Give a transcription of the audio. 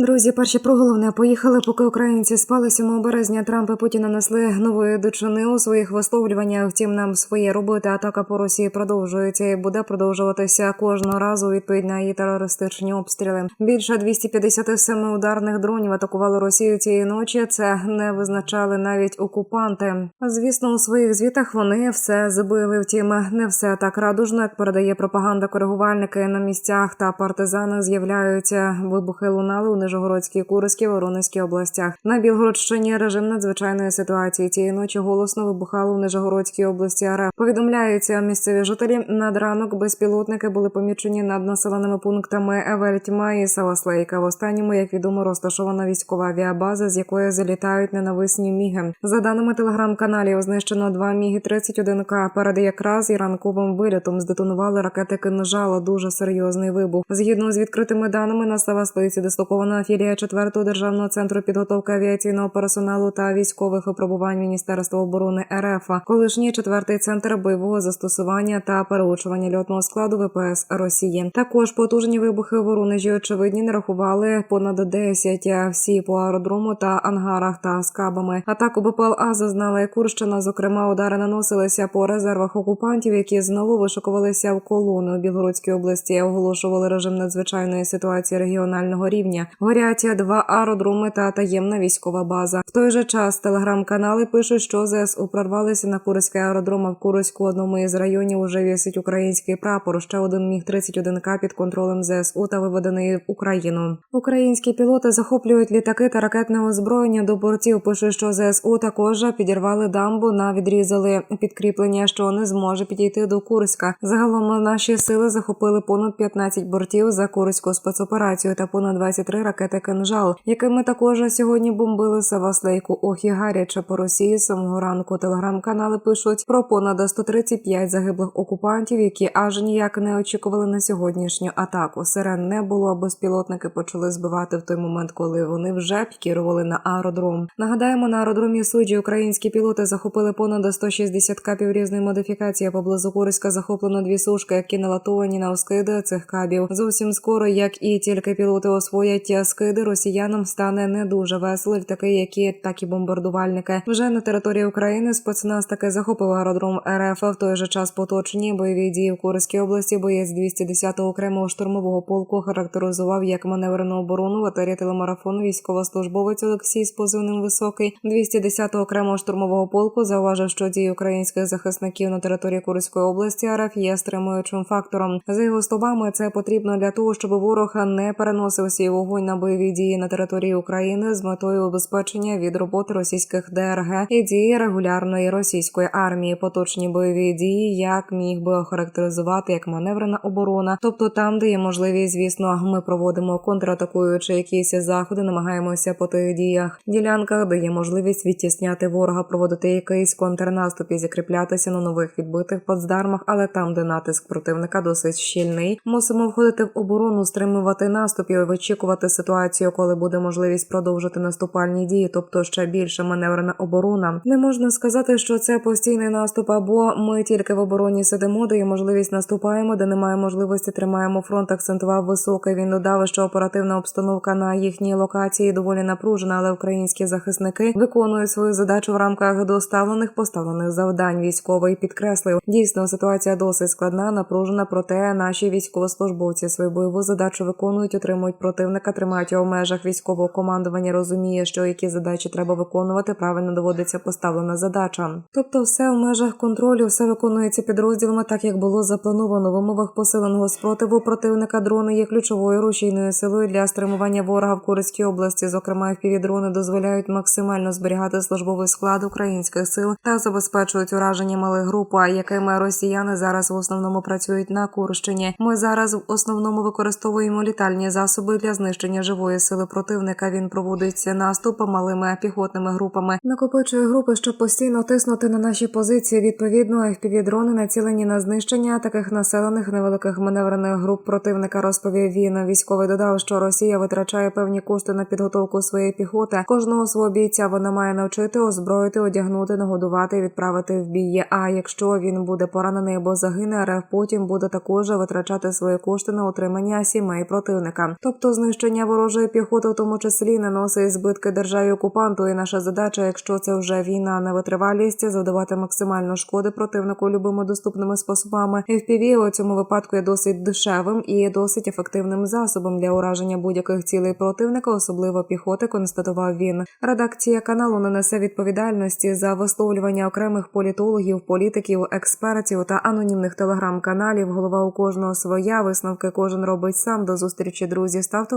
Друзі, перші про головне поїхали, поки українці спали 7 березня. Трамп і Путін нанесли нової дичини у своїх висловлюваннях. Втім, нам своє робити. Атака по Росії продовжується і буде продовжуватися кожного разу. Відповідь на її терористичні обстріли. Більше 257 ударних дронів атакували Росію цієї ночі. Це не визначали навіть окупанти. Звісно, у своїх звітах вони все збили. Втім, не все так радужно, як передає пропаганда. Коригувальники на місцях та партизани з'являються. Вибухи лунали у Нижогородській, Курській, Воронезькій областях. На Білгородщині режим надзвичайної ситуації цієї ночі голосно вибухало в Нижогородській області. РФ. повідомляються місцеві жителі. Над ранок безпілотники були помічені над населеними пунктами Евельтьма і Саласлейка. В останньому, як відомо, розташована військова авіабаза, з якої залітають ненависні міги. За даними телеграм-каналів, знищено два міги 31 к Перед якраз і ранковим вилітом здетонували ракети кинжала. Дуже серйозний вибух. Згідно з відкритими даними на Саваслиці, дислокована філія 4-го державного центру підготовки авіаційного персоналу та військових випробувань Міністерства оборони РФ, колишній четвертий центр бойового застосування та переучування льотного складу ВПС Росії. Також потужні вибухи Воронежі очевидні не рахували понад 10, всі по аеродрому та ангарах та скабами. Атаку БПЛА зазнала Курщина. Зокрема, удари наносилися по резервах окупантів, які знову вишукувалися в колони у Білгородській області. Оголошували режим надзвичайної ситуації регіонального рівня. Горять два аеродроми та таємна військова база. В той же час телеграм-канали пишуть, що ЗСУ прорвалися на Курський аеродром. А в Курську одному із районів уже вісить український прапор. Ще один міг 31 к під контролем ЗСУ та виведений в Україну. Українські пілоти захоплюють літаки та ракетне озброєння до бортів. Пишуть, що ЗСУ також підірвали дамбу на відрізали підкріплення, що не зможе підійти до Курська. Загалом наші сили захопили понад 15 бортів за курську спецоперацію та понад 23 ракети кинжал, якими також сьогодні бомбили Саваслейку. Ох і гаряче по Росії самого ранку. Телеграм-канали пишуть про понад 135 загиблих окупантів, які аж ніяк не очікували на сьогоднішню атаку. Сирен не було, безпілотники почали збивати в той момент, коли вони вже пікірували на аеродром. Нагадаємо, на аеродромі суджі українські пілоти захопили понад 160 капів різної модифікації. Поблизу Курська захоплено дві сушки, які налатовані на оскиди цих кабів. Зовсім скоро, як і тільки пілоти освоять скиди, росіянам стане не дуже весело. Літаки, які так і бомбардувальники. Вже на території України спецназ таки захопив аеродром РФ. В той же час поточні бойові дії в Курській області. Боєць 210-го окремого штурмового полку характеризував як маневрену оборону в атері телемарафону військовослужбовець Олексій з позивним високий 210-го окремого штурмового полку зауважив, що дії українських захисників на території Курської області РФ є стримуючим фактором. За його словами, це потрібно для того, щоб ворог не переносив свій вогонь на бойові дії на території України з метою убезпечення від роботи російських ДРГ і дії регулярної російської армії. Поточні бойові дії як міг би охарактеризувати як маневрена оборона, тобто там, де є можливість, звісно, ми проводимо контратакуючи якісь заходи, намагаємося по тих діях ділянках, де є можливість відтісняти ворога, проводити якийсь контрнаступ і закріплятися на нових відбитих плацдармах, але там, де натиск противника досить щільний, мусимо входити в оборону, стримувати наступ і вичікувати ситуацію, коли буде можливість продовжити наступальні дії, тобто ще більше маневрена оборона. Не можна сказати, що це постійний наступ, або ми тільки в обороні сидимо, де можливість наступаємо, де немає можливості тримаємо фронт. Акцентував високий. Він додав, що оперативна обстановка на їхній локації доволі напружена, але українські захисники виконують свою задачу в рамках доставлених поставлених завдань. Військовий підкреслив дійсно ситуація досить складна, напружена. Проте наші військовослужбовці свою бойову задачу виконують, отримують противника, тримають в межах військового командування. Розуміє, що які задачі треба виконувати. Правильно доводиться поставлена задача. Тобто, все в межах контролю, все виконується підрозділами, так як було заплановано в умовах посиленого спротиву противника. Дрони є ключовою рушійною силою для стримування ворога в Курській області. Зокрема, дрони дозволяють максимально зберігати службовий склад українських сил та забезпечують ураження малих груп, якими росіяни зараз в основному працюють на Курщині. Ми зараз в основному використовуємо літальні засоби для знищення живої сили противника. Він проводиться наступ малими піхотними групами, накопичує групи, щоб постійно тиснути на наші позиції. Відповідно, FPV-дрони націлені на знищення таких населених невеликих маневрених груп противника. Розповів він. Військовий додав, що Росія витрачає певні кошти на підготовку своєї піхоти. Кожного свого бійця вона має навчити озброїти, одягнути, нагодувати відправити в бій. А якщо він буде поранений або загине, РФ потім буде також витрачати свої кошти на утримання сімей противника. Тобто знищення ворожої піхоти, в тому числі наносить збитки державі окупанту. І наша задача, якщо це вже війна на витривалість, завдавати максимально шкоди противнику любими доступними способами. FPV у цьому випадку є досить дешевим і досить ефективним засобом для ураження будь-яких цілей противника, особливо піхоти. Констатував він. Редакція каналу не несе відповідальності за висловлювання окремих політологів, політиків, експертів та анонімних телеграм-каналів. Голова у кожного своя висновки кожен робить сам. До зустрічі, друзі. Ставте